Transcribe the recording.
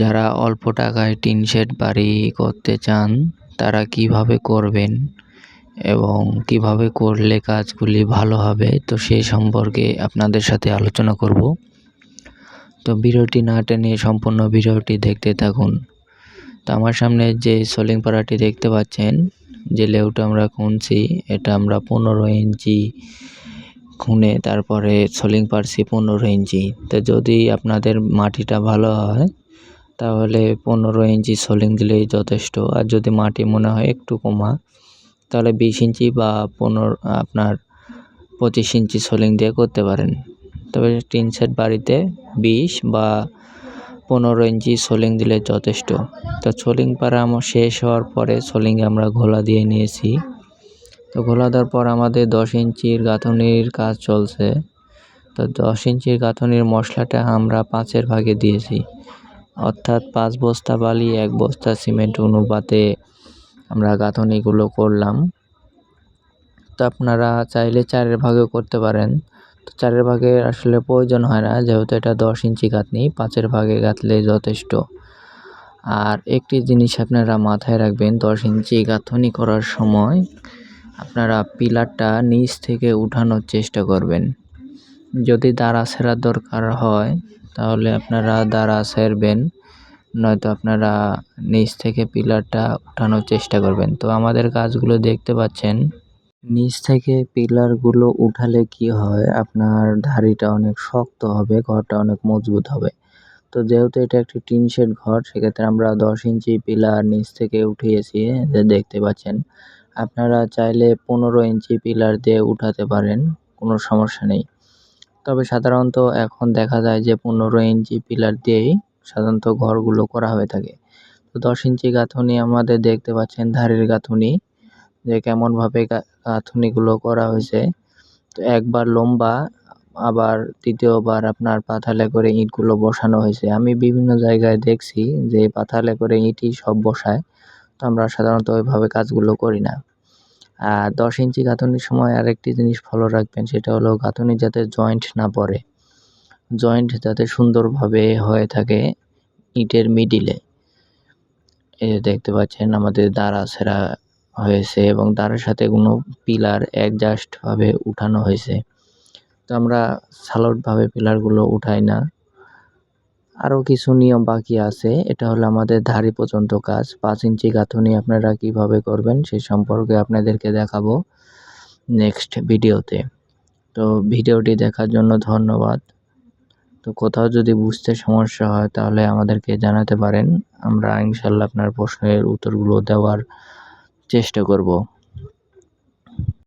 যারা অল্প টাকায় টিন শেড বাড়ি করতে চান, তারা কীভাবে করবেন এবং কীভাবে করলে কাজগুলি ভালো হবে, তো সেই সম্পর্কে আপনাদের সাথে আলোচনা করব। তো ভিডিওটি না টেনে সম্পূর্ণ ভিডিওটি দেখতে থাকুন। তো আমার সামনে যে সোলিং পাড়াটি দেখতে পাচ্ছেন, যে লেউটা আমরা খুনছি এটা আমরা পনেরো ইঞ্চি খুনে, তারপরে সোলিং পারছি পনেরো ইঞ্চি। তো যদি আপনাদের মাটিটা ভালো হয় তাহলে পনেরো ইঞ্চি সোলিং দিলেই যথেষ্ট। আর যদি মাটি মনে হয় একটু কমা, তাহলে বিশ ইঞ্চি বা পনেরো, আপনার পঁচিশ ইঞ্চি সোলিং দিয়ে করতে পারেন। তবে টিন সেট বাড়িতে বিশ বা পনেরো ইঞ্চি সোলিং দিলে যথেষ্ট। তো সোলিং পাড়া আমার শেষ হওয়ার পরে সোলিংয়ে আমরা ঘোলা দিয়ে নিয়েছি। তো ঘোলা দেওয়ার পর আমাদের দশ ইঞ্চির গাঁথনির কাজ চলছে। তো দশ ইঞ্চির গাঁথনির মশলাটা আমরা পাঁচের ভাগে দিয়েছি। অর্থাৎ পাঁচ বস্তা বালি, এক বস্তা সিমেন্ট অনুপাতে আমরা গাঁথনিগুলো করলাম। তো আপনারা চাইলে চারের ভাগেও করতে পারেন। তো চারের ভাগে আসলে প্রয়োজন হয় না, যেহেতু এটা দশ ইঞ্চি গাঁথনি, পাঁচের ভাগে গাঁথলে যথেষ্ট। আর একটি জিনিস আপনারা মাথায় রাখবেন, দশ ইঞ্চি গাঁথনি করার সময় আপনারা পিলারটা নিচ থেকে উঠানোর চেষ্টা করবেন। যদি দাঁড়া সেরার দরকার হয়, তাহলে আপনারা দাঁড়া সেরবেন, নয়তো আপনারা নিচ থেকে পিলারটা উঠানোর চেষ্টা করবেন। তো আমাদের কাজগুলো দেখতে পাচ্ছেন। নিচ থেকে পিলারগুলো উঠালে কি হয়? আপনার ধারিটা অনেক শক্ত হবে, ঘরটা অনেক মজবুত হবে। তো যেহেতু এটা একটি টিন শেড ঘর, সেক্ষেত্রে আমরা দশ ইঞ্চি পিলার নিচ থেকে উঠিয়েছি দেখতে পাচ্ছেন। আপনারা চাইলে পনেরো ইঞ্চি পিলার দিয়ে উঠাতে পারেন, কোনো সমস্যা নেই। তবে সাধারণত এখন দেখা যায় যে পনেরো ইঞ্চি পিলার দিয়েই সাধারণত ঘরগুলো করা হয়ে থাকে। তো দশ ইঞ্চি গাঁথুনি আমাদের দেখতে পাচ্ছেন ধারের গাঁথুনি, যে কেমনভাবে গাঁথুনিগুলো করা হয়েছে। তো একবার লম্বা, আবার তৃতীয়বার আপনার পাথালে করে ইঁটগুলো বসানো হয়েছে। আমি বিভিন্ন জায়গায় দেখছি যে পাথালে করে ইঁটই সব বসায়, তো আমরা সাধারণত ওইভাবে কাজগুলো করি না। দশ ইঞ্চি গাঁথনির সময় আরেকটি জিনিস ফলো রাখবেন, সেটা হলো গাঁথনি যাতে জয়েন্ট না পড়ে। জয়েন্ট যাতে সুন্দরভাবে হয়ে থাকে ইটের মিডিলে এই যে দেখতে পাচ্ছেন, আমাদের দাঁড়া ছেঁড়া হয়েছে এবং দাঁড়ার সাথে কোনো পিলার অ্যাডজাস্টভাবে উঠানো হয়েছে। তো আমরা সালোটভাবে পিলারগুলো উঠাই না। আরও কিছু নিয়ম বাকি আছে। এটা হলো আমাদের ধারি পর্যন্ত কাজ। পাঁচ ইঞ্চি গাঁথনি আপনারা কীভাবে করবেন সে সম্পর্কে আপনাদেরকে দেখাবো নেক্সট ভিডিওতে। তো ভিডিওটি দেখার জন্য ধন্যবাদ। তো কোথাও যদি বুঝতে সমস্যা হয় তাহলে আমাদেরকে জানাতে পারেন। আমরা ইনশাল্লাহ আপনার প্রশ্নের উত্তরগুলো দেওয়ার চেষ্টা করব।